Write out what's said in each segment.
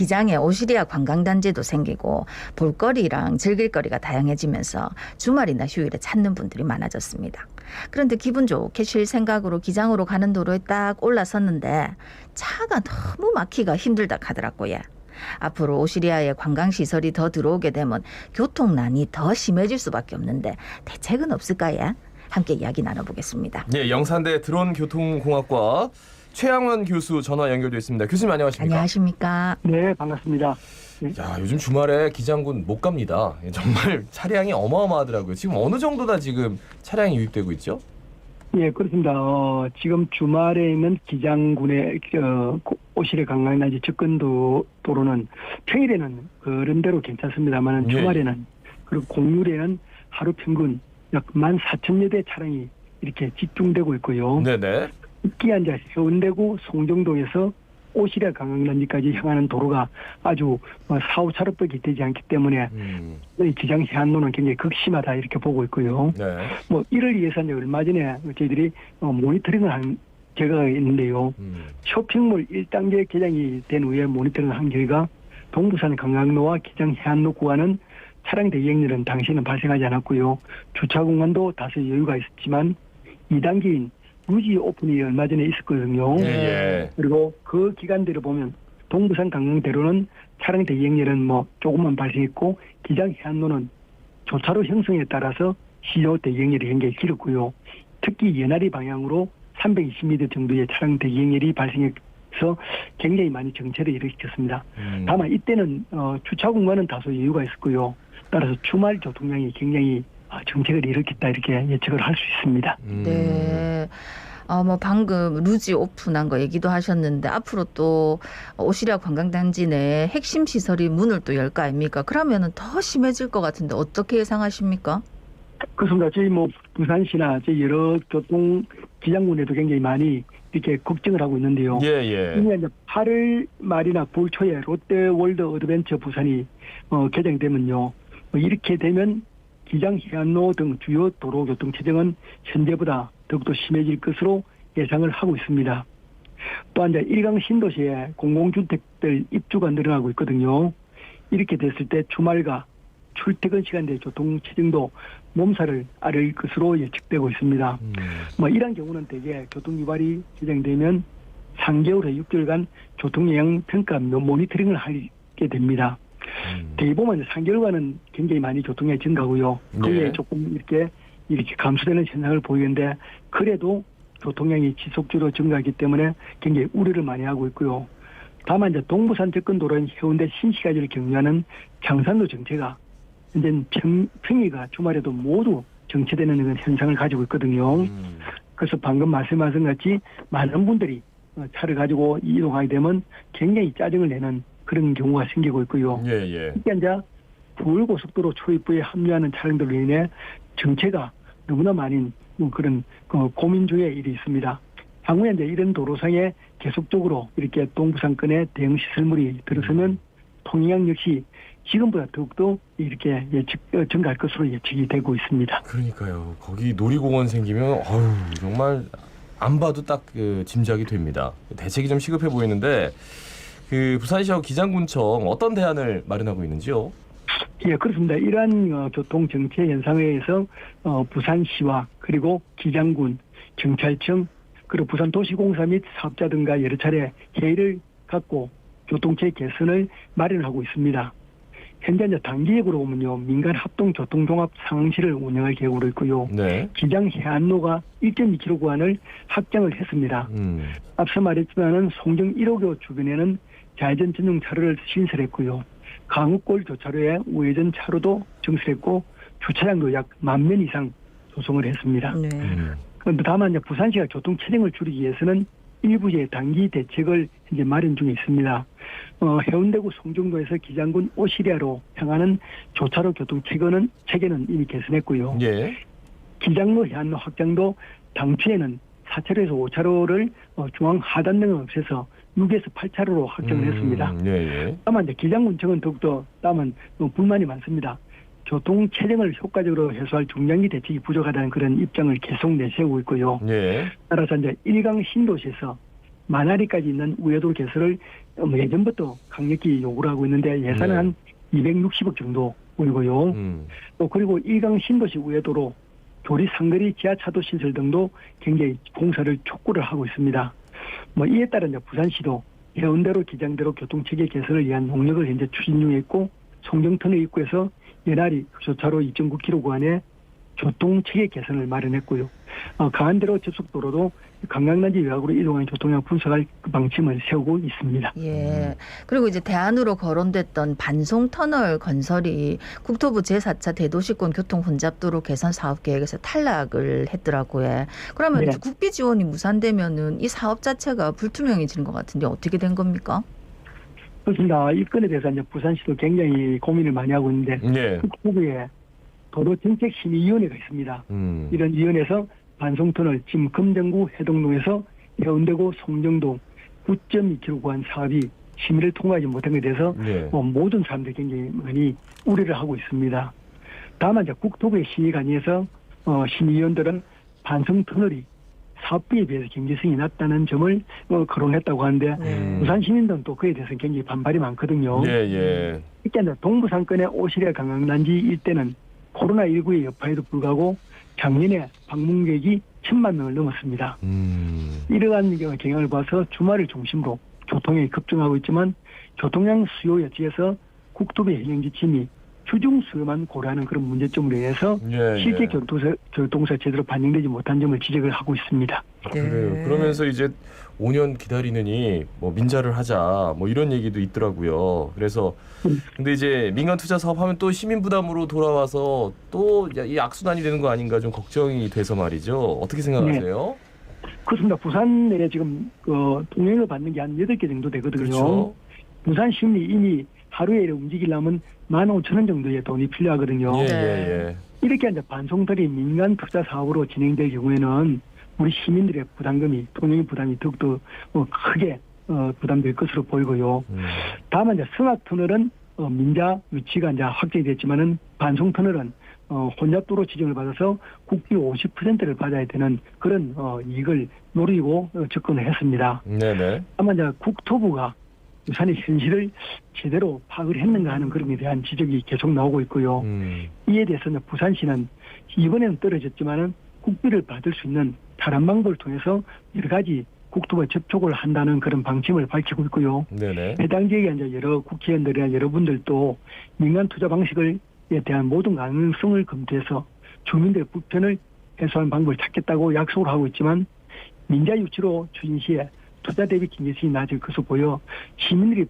기장에 오시리아 관광단지도 생기고 볼거리랑 즐길거리가 다양해지면서 주말이나 휴일에 찾는 분들이 많아졌습니다. 그런데 기분 좋게 쉴 생각으로 기장으로 가는 도로에 딱 올라섰는데 차가 너무 막히가 힘들다 하더라고요. 앞으로 오시리아에 관광시설이 더 들어오게 되면 교통난이 더 심해질 수밖에 없는데 대책은 없을까요? 함께 이야기 나눠보겠습니다. 네, 영산대 드론교통공학과 최양원 교수 전화 연결돼 있습니다. 교수님 안녕하십니까? 안녕하십니까? 네, 반갑습니다. 야, 요즘 주말에 기장군 못 갑니다. 예, 정말 차량이 어마어마하더라고요. 지금 어느 정도나 지금 차량이 유입되고 있죠? 예, 그렇습니다. 어, 지금 주말에 있는 기장군의 어, 고- 오시레 관광단지 접근도 도로는 평일에는 그런 대로 괜찮습니다만 예. 주말에는 그리고 공휴일에는 하루 평균 약 14,000여 대 차량이 이렇게 집중되고 있고요. 네네. 특히 이제 해운대구 송정동에서 오시레 관광단지까지 향하는 도로가 아주 어, 4, 5차로밖에 되지 않기 때문에 음, 이 기장 해안로는 굉장히 극심하다 이렇게 보고 있고요. 네. 뭐 이를 위해서 이제 얼마 전에 저희들이 어, 모니터링을 한 결과가 있는데요. 음, 쇼핑몰 1단계 개장이 된 후에 모니터링을 한 결과 동부산 관광로와 기장 해안로 구간은 차량 대기행률은 당시에는 발생하지 않았고요. 주차 공간도 다소 여유가 있었지만 2단계인 루지 오픈이 얼마 전에 있었거든요. 예, 예. 그리고 그 기간대로 보면 동부산 관광대로는 차량 대기행률은 뭐 조금만 발생했고 기장 해안로는 조차로 형성에 따라서 시효 대기행률이 굉장히 길었고요. 특히 연하리 방향으로 320m 정도의 차량 대기행률이 발생해서 굉장히 많이 정체를 일으켰습니다. 음, 다만 이때는 어, 주차 공간은 다소 여유가 있었고요. 따라서 주말 교통량이 굉장히 아, 정체를 일으켰다 이렇게 예측을 할 수 있습니다. 음, 네. 어, 뭐 방금 루지 오픈한 거 얘기도 하셨는데 앞으로 또 오시리아 관광단지 내 핵심 시설이 문을 또 열 거 아닙니까? 그러면은 더 심해질 것 같은데 어떻게 예상하십니까? 그렇습니다. 저희 뭐 부산시나 저희 여러 교통 기장군에도 굉장히 많이 이렇게 걱정을 하고 있는데요. 예, 예. 이미 이제 8월 말이나 9월 초에 롯데 월드 어드벤처 부산이 어, 개장되면요. 뭐 이렇게 되면 기장 해안로 등 주요 도로 교통 체증은 현재보다 더욱더 심해질 것으로 예상을 하고 있습니다. 또한 이제 일강 신도시에 공공주택들 입주가 늘어나고 있거든요. 이렇게 됐을 때 주말과 출퇴근 시간대 교통 체증도 몸살을 앓을 것으로 예측되고 있습니다. 음, 뭐 이런 경우는 대개 교통 유발이 진행되면 3개월에 6개월간 교통 영향 평가 모니터링을 하게 됩니다. 음. 대부분 3개월간은 굉장히 많이 교통량이 증가고요. 그게 네. 조금 이렇게 이렇게 감소되는 현상을 보이는데 그래도 교통량이 지속적으로 증가하기 때문에 굉장히 우려를 많이 하고 있고요. 다만 이제 동부산 접근 도로인 해운대 신시가지를 경유하는 장산도 정체가 이제 평, 평일과 주말에도 모두 정체되는 그런 현상을 가지고 있거든요. 음, 그래서 방금 말씀하신 같이 많은 분들이 어, 차를 가지고 이동하게 되면 굉장히 짜증을 내는 그런 경우가 생기고 있고요. 예, 예. 특히 이제 부울고속도로 초입부에 합류하는 차량들로 인해 정체가 너무나 많은 뭐 그런 그 고민 중의 일이 있습니다. 향후에 이제 이런 도로상에 계속적으로 이렇게 동부상권에 대형 시설물이 들어서면 통영 역시 지금보다 더욱더 이렇게 예측 어, 증가할 것으로 예측이 되고 있습니다. 그러니까요. 거기 놀이공원 생기면 어휴 정말 안 봐도 딱 그 짐작이 됩니다. 대책이 좀 시급해 보이는데 그 부산시하고 기장군청 어떤 대안을 마련하고 있는지요? 예, 그렇습니다. 이러한 어, 교통 정체 현상에 의해서 어, 부산시와 그리고 기장군, 경찰청, 그리고 부산도시공사 및 사업자 등과 여러 차례 회의를 갖고 교통체 개선을 마련하고 있습니다. 현재 이제 단기적으로 보면요, 민간 합동 교통종합 상황실을 운영할 계획으로 있고요. 네. 기장 해안로가 1.2km 구간을 확장을 했습니다. 음. 앞서 말했지만은 송정 1호교 주변에는 좌회전 전용 차로를 신설했고요. 강우골 교차로에 우회전 차로도 증설했고 주차장도 약 만 면 이상 조성을 했습니다. 네. 음. 그런데 다만 이제 부산시가 교통 체증을 줄이기 위해서는 일부의 단기 대책을 현재 마련 중에 있습니다. 어, 해운대구 송정도에서 기장군 오시리아로 향하는 조차로 교통 체계는 체계는 이미 개선했고요. 예. 기장로 해안로 확장도 당초에는 4차로에서 5차로를 어, 중앙 하단 등을 없애서 6에서 8차로로 확정을 했습니다. 음, 예, 예. 다만 이제 기장군청은 더욱더 다만 어, 불만이 많습니다. 교통 체증을 효과적으로 해소할 중장기 대책이 부족하다는 그런 입장을 계속 내세우고 있고요. 예. 따라서 이제 일강 신도시에서 만화리까지 있는 우회도로 개설을 음, 예전부터 강력히 요구를 하고 있는데 예산은 네. 한 260억 정도 보이고요. 음. 또 그리고 일강 신도시 우회도로 교리 상거리 지하차도 신설 등도 굉장히 공사를 촉구를 하고 있습니다. 뭐 이에 이제 부산시도 해운대로 기장대로 교통체계 개선을 위한 농력을 현재 추진 중에 있고 송정터널 입구에서 연하리 교차로 2.9km 구간에 교통체계 개선을 마련했고요. 어, 강한대로 접속도로도 관광단지 외곽으로 이동하는 교통량 분석할 그 방침을 세우고 있습니다. 예. 그리고 이제 대안으로 거론됐던 반송 터널 건설이 국토부 제4차 대도시권 교통 혼잡도로 개선 사업 계획에서 탈락을 했더라고요. 그러면 네. 이제 국비 지원이 무산되면은 이 사업 자체가 불투명해지는 것 같은데 어떻게 된 겁니까? 그렇습니다. 이 건에 대해서 이제 부산시도 굉장히 고민을 많이 하고 있는데 예. 국토부에 도로 정책 심의위원회가 있습니다. 음. 이런 위원회에서 반송터널 지금 금정구 해동동에서 해운대구 송정동 9.2km 구간 사업이 심의를 통과하지 못한 것에 대해서 예. 뭐 모든 사람들이 굉장히 많이 우려를 하고 있습니다. 다만 이제 국토부의 심의관위에서 어, 심의위원들은 반송터널이 사업비에 비해서 경제성이 낮다는 점을 어, 거론했다고 하는데 음. 부산 시민들은 또 그에 대해서 굉장히 반발이 많거든요. 예, 예. 특히 이제 동부상권의 오시레 관광단지 일대는 코로나19의 여파에도 불구하고 작년에 방문객이 천만 명을 넘었습니다. 음. 이러한 경향을 봐서 주말을 중심으로 교통량이 급증하고 있지만 교통량 수요 여지에서 국토부의 행정 지침이 주중 수요만 고려하는 그런 문제점으로 인해서 예, 실제 예. 교통사, 교통사 제대로 반영되지 못한 점을 지적을 하고 있습니다. 그래요. 그러면서 이제 5년 기다리느니 뭐 민자를 하자 뭐 이런 얘기도 있더라고요. 그래서 음. 근데 이제 민간 투자 사업 하면 또 시민 부담으로 돌아와서 또 이 악순환이 되는 거 아닌가 좀 걱정이 돼서 말이죠. 어떻게 생각하세요? 그렇습니다. 부산 내에 지금 그 동행을 받는 게 한 8개 정도 되거든요. 그렇죠. 부산 시민이 이미 하루에 움직이려면 15,000원 정도의 돈이 필요하거든요. 예, 네. 예, 예. 이렇게 이제 반송들이 민간 투자 사업으로 진행될 경우에는 우리 시민들의 부담금이 통행 부담이 더욱더 어, 크게 어, 부담될 것으로 보이고요. 음. 다만 이제 승합 터널은 어, 민자 위치가 이제 확정이 됐지만은 반송 터널은 어, 혼잡도로 지정을 받아서 국비 50%를 받아야 되는 그런 어, 이익을 노리고 어, 접근을 했습니다. 네네. 다만 이제 국토부가 부산의 현실을 제대로 파악을 했는가 하는 그런 데 대한 지적이 계속 나오고 있고요. 음. 이에 대해서는 부산시는 이번에는 떨어졌지만은 국비를 받을 수 있는 다른 방법을 통해서 여러 가지 국토부와 접촉을 한다는 그런 방침을 밝히고 있고요. 네네. 해당 지역에 이제 여러 국회의원들이나 여러분들도 민간 투자 방식에 대한 모든 가능성을 검토해서 주민들의 불편을 해소하는 방법을 찾겠다고 약속을 하고 있지만 민자 유치로 추진 시에 투자 대비 경제성이 낮을 것으로 보여 시민들이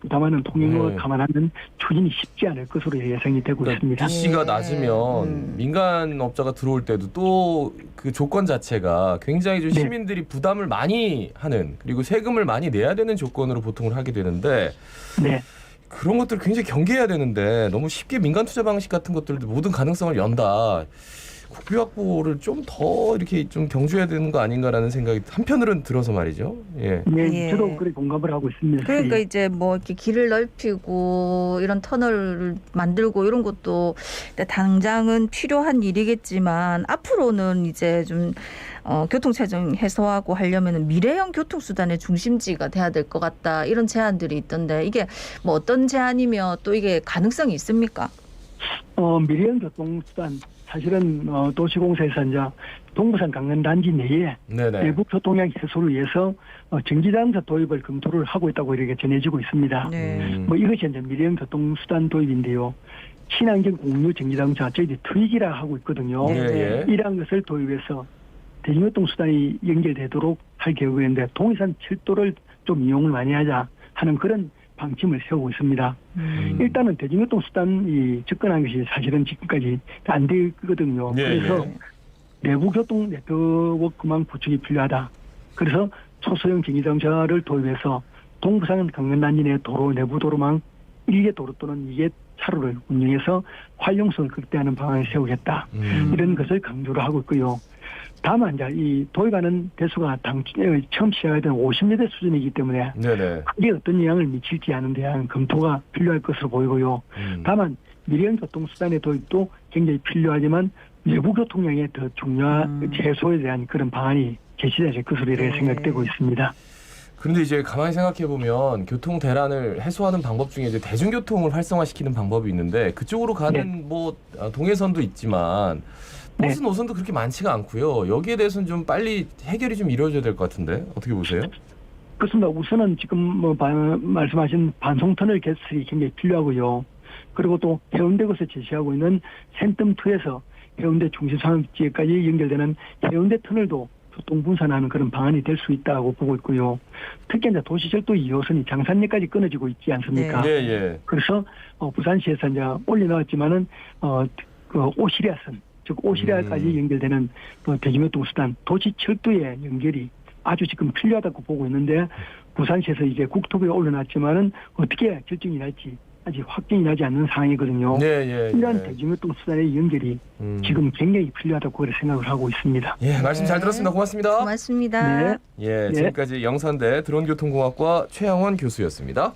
부담하는 통행을 네. 감안하면 추진이 쉽지 않을 것으로 예상이 되고 그러니까 있습니다. BC가 예. 낮으면 음. 민간 업자가 들어올 때도 또 그 조건 자체가 굉장히 좀 네. 시민들이 부담을 많이 하는 그리고 세금을 많이 내야 되는 조건으로 보통을 하게 되는데 네. 그런 것들을 굉장히 경계해야 되는데 너무 쉽게 민간 투자 방식 같은 것들도 모든 가능성을 연다. 국비 확보를 좀 더 이렇게 좀 경주해야 되는 거 아닌가라는 생각이 한편으로는 들어서 말이죠. 예. 네, 예. 저도 그래 공감을 하고 있습니다. 그러니까 예. 이제 뭐 이렇게 길을 넓히고 이런 터널을 만들고 이런 것도 당장은 필요한 일이겠지만 앞으로는 이제 좀 어, 교통체증 해소하고 하려면은 미래형 교통수단의 중심지가 돼야 될 것 같다 이런 제안들이 있던데 이게 뭐 어떤 제안이며 또 이게 가능성이 있습니까? 어, 미래형 교통수단 사실은 어, 도시공사에서 이제 동부산 강변 단지 내에 네네. 외부 교통량 해소를 위해서 어, 전기자동차 도입을 검토를 하고 있다고 이렇게 전해지고 있습니다. 음. 뭐 이것이 이제 미래형 교통수단 도입인데요. 친환경 공유 전기자동차 저희들이 트위기라 하고 있거든요. 예, 예. 이러한 것을 도입해서 대중교통 수단이 연결되도록 할 계획인데 동해산 철도를 좀 이용을 많이 하자 하는 그런 방침을 세우고 있습니다. 음. 일단은 대중교통 수단이 접근한 것이 사실은 지금까지 안 되거든요. 예, 그래서 예. 내부 교통 네트워크망 구축이 필요하다. 그래서 초소형 전기자동차를 도입해서 동부산 강변단지 내 도로 내부 도로망 1개 도로 또는 2개 차로를 운영해서 활용성을 극대화하는 방안을 세우겠다. 음. 이런 것을 강조를 하고 있고요. 다만 이제 이 도입하는 대수가 당 처음 시작하던 50여 수준이기 때문에 네네. 그게 어떤 영향을 미칠지 하는 대한 검토가 필요할 것으로 보이고요. 음. 다만 미래형 교통수단의 도입도 굉장히 필요하지만 외부 교통량의 더 중요한 음. 제소에 대한 그런 방안이 제시될 것으로 이렇게 네. 생각되고 있습니다. 그런데 이제 가만히 생각해 보면 교통 대란을 해소하는 방법 중에 이제 대중교통을 활성화시키는 방법이 있는데 그쪽으로 가는 뭐 아, 동해선도 있지만 버스 노선도 그렇게 많지가 않고요. 여기에 대해서는 좀 빨리 해결이 좀 이루어져야 될 것 같은데 어떻게 보세요? 그렇습니다. 우선은 지금 뭐 바- 말씀하신 반송터널 개설이 굉장히 필요하고요. 그리고 또 해운대에서 제시하고 있는 센텀2에서 해운대 중심산업지역까지 연결되는 해운대 터널도 교통 분산하는 그런 방안이 될 수 있다고 보고 있고요. 특히 이제 도시철도 2호선이 장산역까지 끊어지고 있지 않습니까? 네. 예, 예. 그래서 어, 부산시에서 이제 올려놓았지만은 어, 그 오시리아선 즉 오시리아까지 음. 연결되는 어, 대중교통 수단 도시 철도의 연결이 아주 지금 필요하다고 보고 있는데 부산시에서 이제 국토부에 올려놨지만은 어떻게 결정이 날지 아직 확정이 나지 않는 상황이거든요. 예, 예. 예. 대중교통 수단의 연결이 음. 지금 굉장히 필요하다고 그렇게 생각을 하고 있습니다. 예, 말씀 잘 네. 들었습니다. 고맙습니다. 고맙습니다. 네. 예, 네. 지금까지 영산대 드론교통공학과 최양원 교수였습니다.